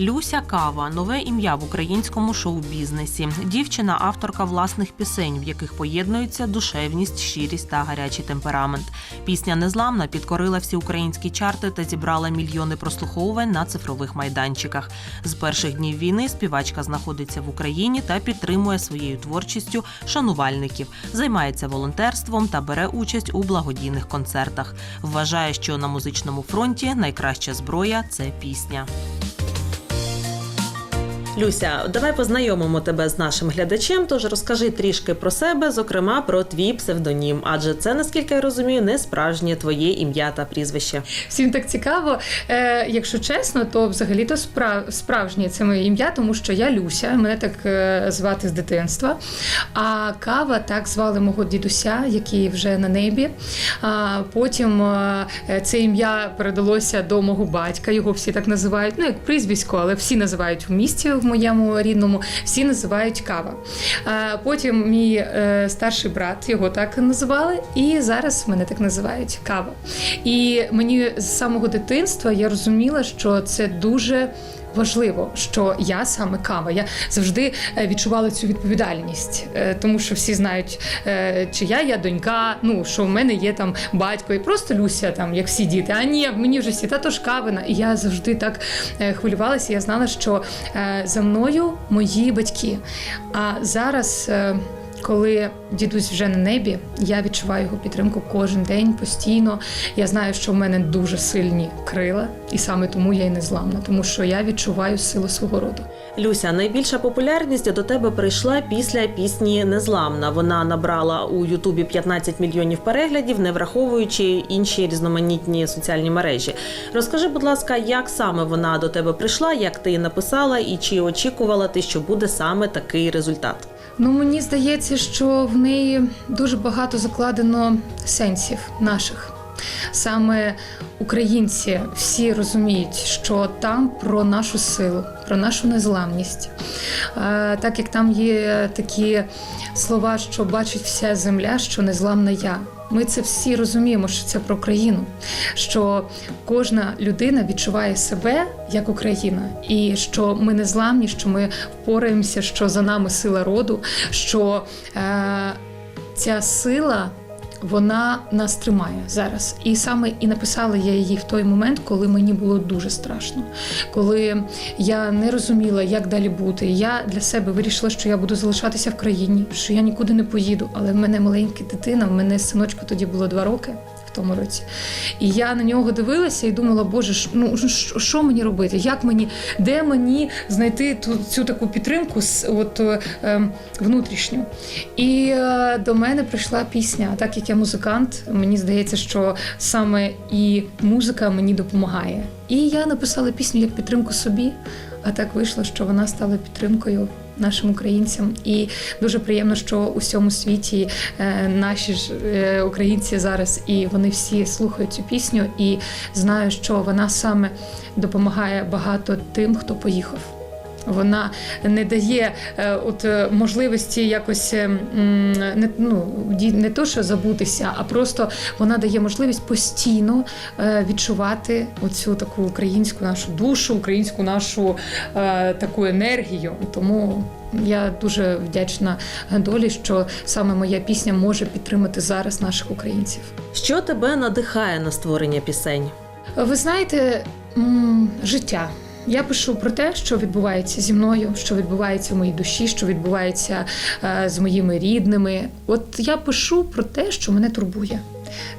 Люся Кава нове ім'я в українському шоу-бізнесі. Дівчина авторка власних пісень, в яких поєднуються душевність, щирість та гарячий темперамент. Пісня Незламна підкорила всі українські чарти та зібрала мільйони прослуховувань на цифрових майданчиках. З перших днів війни співачка знаходиться в Україні та підтримує своєю творчістю шанувальників, займається волонтерством та бере участь у благодійних концертах. Вважає, що на музичному фронті найкраща зброя це пісня. Люся, давай познайомимо тебе з нашим глядачем. Тож розкажи трішки про себе, зокрема про твій псевдонім, адже це, наскільки я розумію, не справжнє твоє ім'я та прізвище. Всім так цікаво. Е, якщо чесно, то взагалі-то справ, справжнє це моє ім'я, тому що я Люся, мене так е, звати з дитинства. А кава так звали мого дідуся, який вже на небі. А потім е, це ім'я передалося до мого батька. Його всі так називають. Ну як прізвисько, але всі називають в місті в моєму рідному, всі називають кава. А потім мій е, старший брат його так називали, і зараз мене так називають кава. І мені з самого дитинства я розуміла, що це дуже. Важливо, що я саме кава. Я завжди е, відчувала цю відповідальність, е, тому що всі знають, е, чия я донька, ну що в мене є там батько, і просто Люся, там як всі діти. А ні, мені вже всі тато ж кавина. І я завжди так хвилювалася. Я знала, що за мною мої батьки. А зараз. Коли дідусь вже на небі, я відчуваю його підтримку кожен день постійно. Я знаю, що в мене дуже сильні крила, і саме тому я і не зламна, тому що я відчуваю силу свого роду. Люся, найбільша популярність до тебе прийшла після пісні Незламна. Вона набрала у Ютубі 15 мільйонів переглядів, не враховуючи інші різноманітні соціальні мережі. Розкажи, будь ласка, як саме вона до тебе прийшла, як ти її написала, і чи очікувала ти, що буде саме такий результат? Ну мені здається, що в неї дуже багато закладено сенсів наших. Саме українці всі розуміють, що там про нашу силу, про нашу незламність. Так як там є такі слова, що бачить вся земля, що незламна я. Ми це всі розуміємо, що це про країну, що кожна людина відчуває себе як Україна, і що ми не зламні, що ми впораємося, що за нами сила роду, що е, ця сила. Вона нас тримає зараз, і саме і написала я її в той момент, коли мені було дуже страшно, коли я не розуміла, як далі бути. Я для себе вирішила, що я буду залишатися в країні, що я нікуди не поїду. Але в мене маленька дитина, в мене синочку тоді було два роки. Тому році, і я на нього дивилася і думала, боже, ну що мені робити? Як мені, де мені знайти ту цю таку підтримку от, е, ем, внутрішню? І е, до мене прийшла пісня. Так як я музикант, мені здається, що саме і музика мені допомагає. І я написала пісню як підтримку собі. А так вийшло, що вона стала підтримкою нашим українцям. І дуже приємно, що у всьому світі е, наші ж е, українці зараз і вони всі слухають цю пісню і знають, що вона саме допомагає багато тим, хто поїхав. Вона не дає е, от е, можливості якось е, не, ну, не то, що забутися, а просто вона дає можливість постійно відчувати оцю таку українську нашу душу, українську нашу таку енергію. Тому я дуже вдячна долі, що саме моя пісня може підтримати зараз наших українців. Що тебе надихає на створення пісень? Ви знаєте, життя. Я пишу про те, що відбувається зі мною, що відбувається в моїй душі, що відбувається е, з моїми рідними. От я пишу про те, що мене турбує.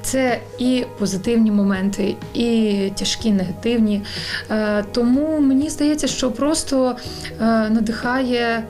Це і позитивні моменти, і тяжкі, негативні. Е, тому мені здається, що просто е, надихає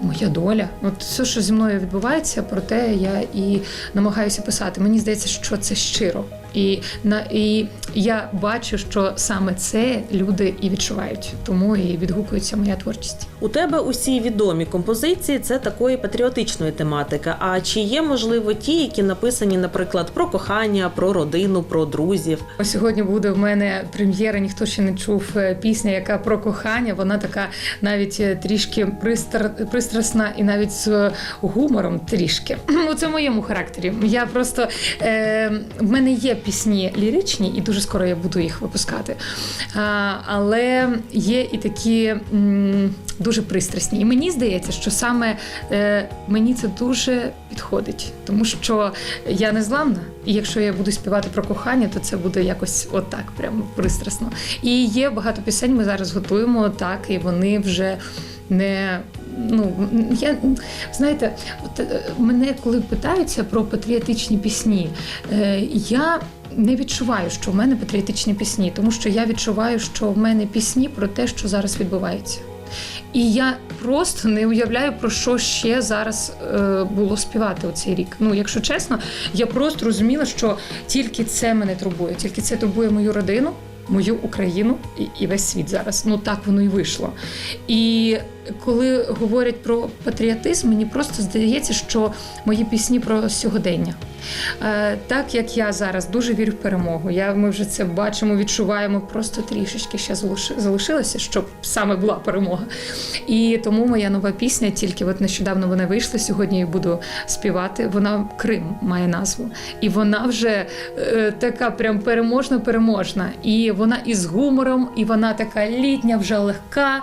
моя доля. От все, що зі мною відбувається, про те я і намагаюся писати. Мені здається, що це щиро. І на і я бачу, що саме це люди і відчувають, тому і відгукується моя творчість. У тебе усі відомі композиції це такої патріотичної тематики. А чи є можливо ті, які написані, наприклад, про кохання, про родину, про друзів? Сьогодні буде в мене прем'єра. Ніхто ще не чув е, пісня, яка про кохання. Вона така навіть е, трішки пристар, пристрасна і навіть з гумором трішки. У це в моєму характері. Я просто е, в мене є пісні ліричні, і дуже скоро я буду їх випускати. Але є і такі дуже пристрасні. І мені здається, що саме е, мені це дуже підходить, тому що я не зламна. І якщо я буду співати про кохання, то це буде якось отак, прямо пристрасно. І є багато пісень. Ми зараз готуємо так, і вони вже не. Ну, я знаєте, от е, мене коли питаються про патріотичні пісні, е, я не відчуваю, що в мене патріотичні пісні, тому що я відчуваю, що в мене пісні про те, що зараз відбувається. І я просто не уявляю, про що ще зараз е, було співати у цей рік. Ну, якщо чесно, я просто розуміла, що тільки це мене турбує, тільки це турбує мою родину, мою Україну і, і весь світ зараз. Ну так воно і вийшло. І коли говорять про патріотизм, мені просто здається, що мої пісні про сьогодення. Е, Так як я зараз дуже вірю в перемогу, я, ми вже це бачимо, відчуваємо, просто трішечки ще залиши- залишилося, щоб саме була перемога. І тому моя нова пісня, тільки от нещодавно вона вийшла, сьогодні я буду співати. Вона Крим має назву. І вона вже е, така прям переможна-переможна. І вона із гумором, і вона така літня, вже легка.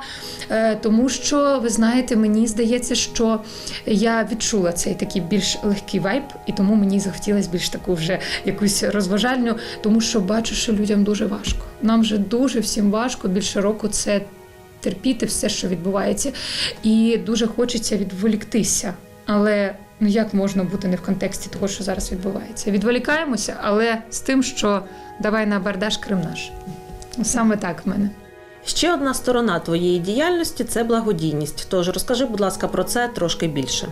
Е, тому що, ви знаєте, мені здається, що я відчула цей такий більш легкий вайб, і тому мені захотілося більш таку вже якусь розважальню, тому що бачу, що людям дуже важко. Нам вже дуже всім важко більше року це терпіти все, що відбувається, і дуже хочеться відволіктися. Але ну як можна бути не в контексті того, що зараз відбувається? Відволікаємося, але з тим, що давай на бардаш Крим наш. Саме так в мене. Ще одна сторона твоєї діяльності це благодійність. Тож розкажи, будь ласка, про це трошки більше.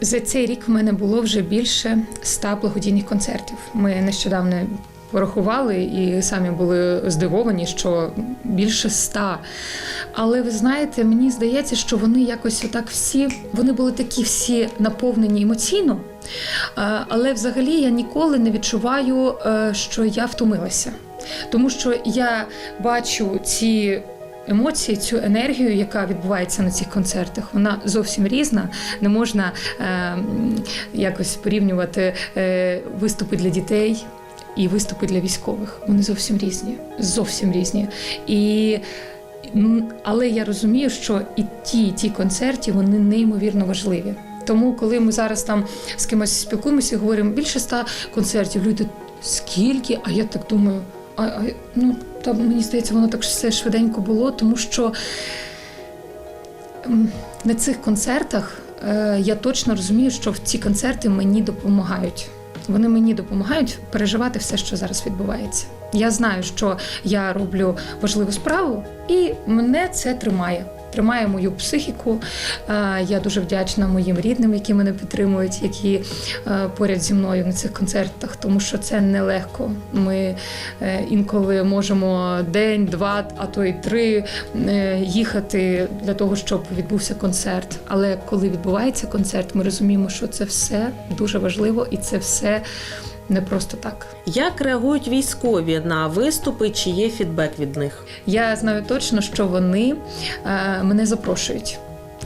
За цей рік в мене було вже більше ста благодійних концертів. Ми нещодавно порахували і самі були здивовані, що більше ста. Але ви знаєте, мені здається, що вони якось отак всі, вони були такі всі наповнені емоційно. Але взагалі я ніколи не відчуваю, е, що я втомилася. Тому що я бачу ці емоції, цю енергію, яка відбувається на цих концертах, вона зовсім різна. Не можна е, якось порівнювати е, виступи для дітей. І виступи для військових вони зовсім різні, зовсім різні. І, але я розумію, що і ті, і ті концерти вони неймовірно важливі. Тому, коли ми зараз там з кимось спілкуємося говоримо більше ста концертів, люди скільки? А я так думаю, а, а ну там мені здається, воно так все швиденько було, тому що на цих концертах е, я точно розумію, що ці концерти мені допомагають. Вони мені допомагають переживати все, що зараз відбувається. Я знаю, що я роблю важливу справу, і мене це тримає. Тримає мою психіку. Е, Я дуже вдячна моїм рідним, які мене підтримують, які е, поряд зі мною на цих концертах, тому що це нелегко. Ми е, інколи можемо день, два, а то й три їхати для того, щоб відбувся концерт. Але коли відбувається концерт, ми розуміємо, що це все дуже важливо і це все не просто так. Як реагують військові на виступи, чи є фідбек від них? Я знаю точно, що вони е, мене запрошують.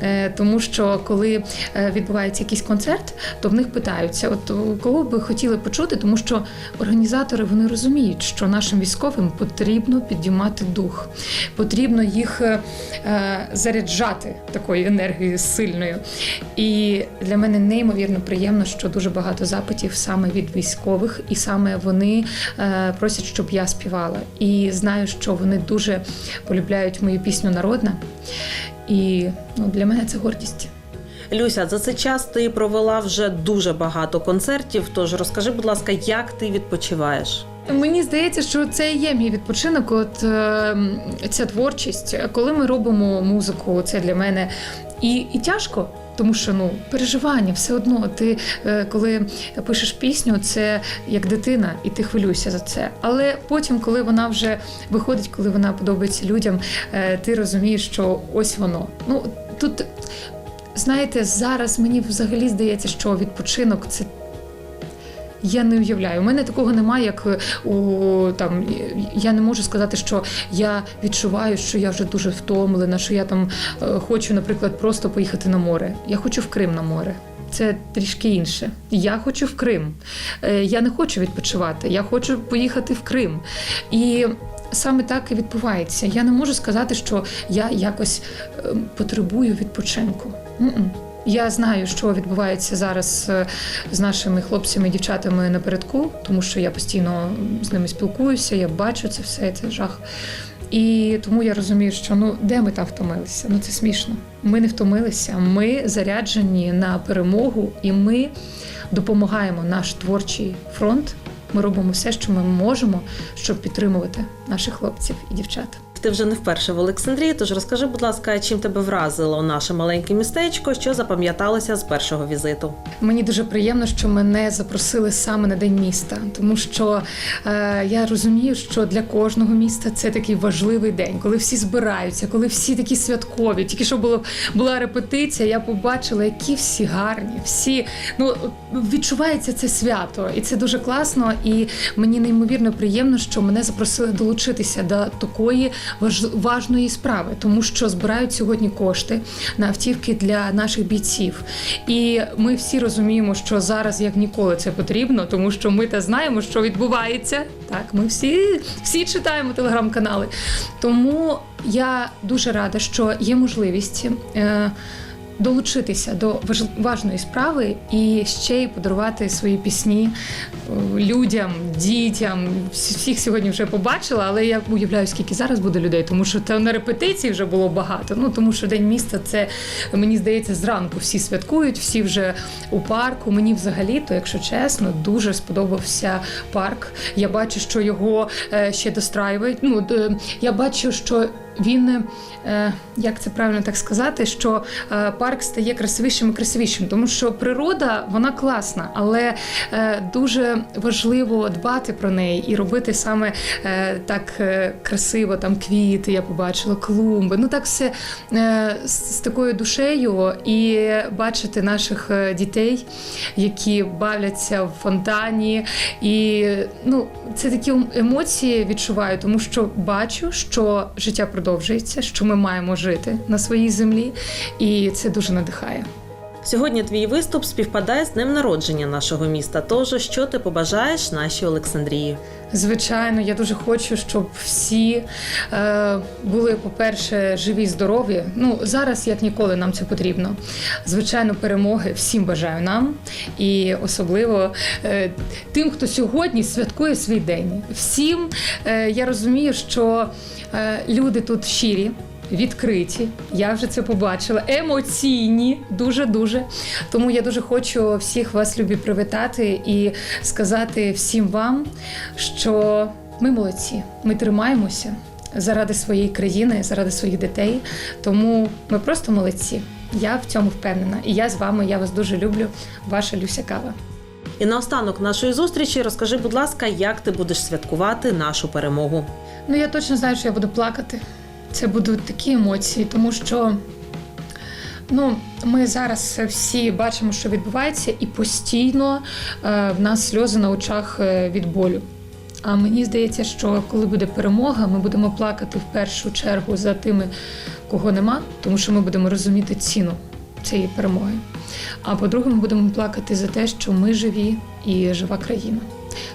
Е, Тому що коли е, відбувається якийсь концерт, то в них питаються, от кого б ви хотіли почути, тому що організатори вони розуміють, що нашим військовим потрібно підіймати дух, потрібно їх е, заряджати такою енергією сильною. І для мене неймовірно приємно, що дуже багато запитів саме від військових, і саме вони просять, щоб я співала. І знаю, що вони дуже полюбляють мою пісню народна. І ну, для мене це гордість. Люся, за цей час ти провела вже дуже багато концертів. Тож розкажи, будь ласка, як ти відпочиваєш? Мені здається, що це і є мій відпочинок. От е, ця творчість, коли ми робимо музику, це для мене і, і тяжко. Тому що ну переживання все одно. Ти е, коли пишеш пісню, це як дитина, і ти хвилюєшся за це. Але потім, коли вона вже виходить, коли вона подобається людям, е, ти розумієш, що ось воно. Ну тут знаєте, зараз мені взагалі здається, що відпочинок це я не уявляю. У мене такого немає, як е, у там. Я не можу сказати, що я відчуваю, що я вже дуже втомлена, що я там е, хочу, наприклад, просто поїхати на море. Я хочу в Крим на море. це трішки інше. Я хочу в Крим. Е, Я не хочу відпочивати. Я хочу поїхати в Крим. І саме так і відбувається. Я не можу сказати, що я якось е, потребую відпочинку. М-м. Я знаю, що відбувається зараз е, з нашими хлопцями і дівчатами напередку, тому що я постійно з ними спілкуюся, я бачу це все, це жах. І тому я розумію, що ну де ми там втомилися? Ну це смішно. Ми не втомилися. Ми заряджені на перемогу, і ми допомагаємо наш творчий фронт. Ми робимо все, що ми можемо, щоб підтримувати наших хлопців і дівчат. Ти вже не вперше в Олександрії, тож розкажи, будь ласка, чим тебе вразило наше маленьке містечко, що запам'яталося з першого візиту? Мені дуже приємно, що мене запросили саме на день міста, тому що е, я розумію, що для кожного міста це такий важливий день, коли всі збираються, коли всі такі святкові. Тільки що було була репетиція, я побачила, які всі гарні, всі ну відчувається це свято, і це дуже класно. І мені неймовірно приємно, що мене запросили долучитися до такої важної справи, тому що збирають сьогодні кошти на автівки для наших бійців. І ми всі розуміємо, що зараз як ніколи це потрібно, тому що ми та знаємо, що відбувається. Так, ми всі, всі читаємо телеграм-канали. Тому я дуже рада, що є можливість. Е, Долучитися до важ- важної справи і ще й подарувати свої пісні е, людям, дітям. Всіх сьогодні вже побачила, але я уявляю, скільки зараз буде людей, тому що на репетиції вже було багато. Ну тому що день міста це мені здається зранку всі святкують, всі вже у парку. Мені взагалі, то якщо чесно, дуже сподобався парк. Я бачу, що його е, ще достраюють. Ну я бачу, що він, е, як це правильно так сказати, що е, парк стає красивішим і красивішим, тому що природа вона класна, але е, дуже важливо дбати про неї і робити саме так красиво. Там квіти, я побачила, клумби. Ну так все з, такою душею і бачити наших дітей, які бавляться в фонтані. І ну, це такі емоції відчуваю, тому що бачу, що життя продовжується, що ми маємо жити на своїй землі, і це дуже надихає. Сьогодні твій виступ співпадає з днем народження нашого міста. Тож, що ти побажаєш нашій Олександрії? Звичайно, я дуже хочу, щоб всі е, були, по-перше, живі, здорові. Ну зараз як ніколи нам це потрібно. Звичайно, перемоги всім бажаю нам, і особливо е, тим, хто сьогодні святкує свій день. Всім е, я розумію, що е, люди тут щирі. Відкриті, я вже це побачила. Емоційні, дуже дуже. Тому я дуже хочу всіх вас любі привітати і сказати всім вам, що ми молодці, ми тримаємося заради своєї країни, заради своїх дітей. Тому ми просто молодці. Я в цьому впевнена. І я з вами, я вас дуже люблю. Ваша Люся Кава. І наостанок нашої зустрічі розкажи, будь ласка, як ти будеш святкувати нашу перемогу. Ну я точно знаю, що я буду плакати. Це будуть такі емоції, тому що ну, ми зараз всі бачимо, що відбувається, і постійно е, в нас сльози на очах е, від болю. А мені здається, що коли буде перемога, ми будемо плакати в першу чергу за тими, кого нема, тому що ми будемо розуміти ціну цієї перемоги. А по-друге, ми будемо плакати за те, що ми живі і жива країна.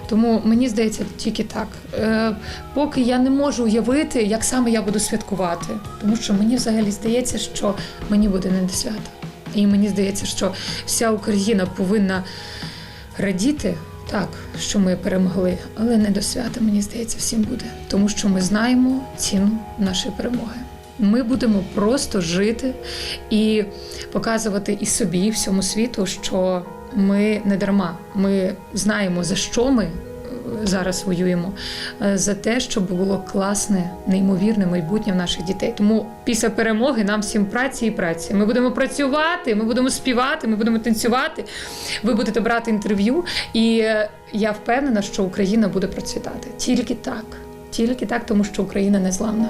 Тому мені здається тільки так. Е, поки я не можу уявити, як саме я буду святкувати, тому що мені взагалі здається, що мені буде не до свята. І мені здається, що вся Україна повинна радіти так, що ми перемогли, але не до свята, мені здається, всім буде. Тому що ми знаємо ціну нашої перемоги. Ми будемо просто жити і показувати і собі, і всьому світу, що ми не дарма. Ми знаємо, за що ми е, зараз воюємо, е, за те, щоб було класне, неймовірне майбутнє в наших дітей. Тому після перемоги нам всім праці і праці. Ми будемо працювати, ми будемо співати, ми будемо танцювати. Ви будете брати інтерв'ю, і е, я впевнена, що Україна буде процвітати. Тільки так, тільки так, тому що Україна незламна.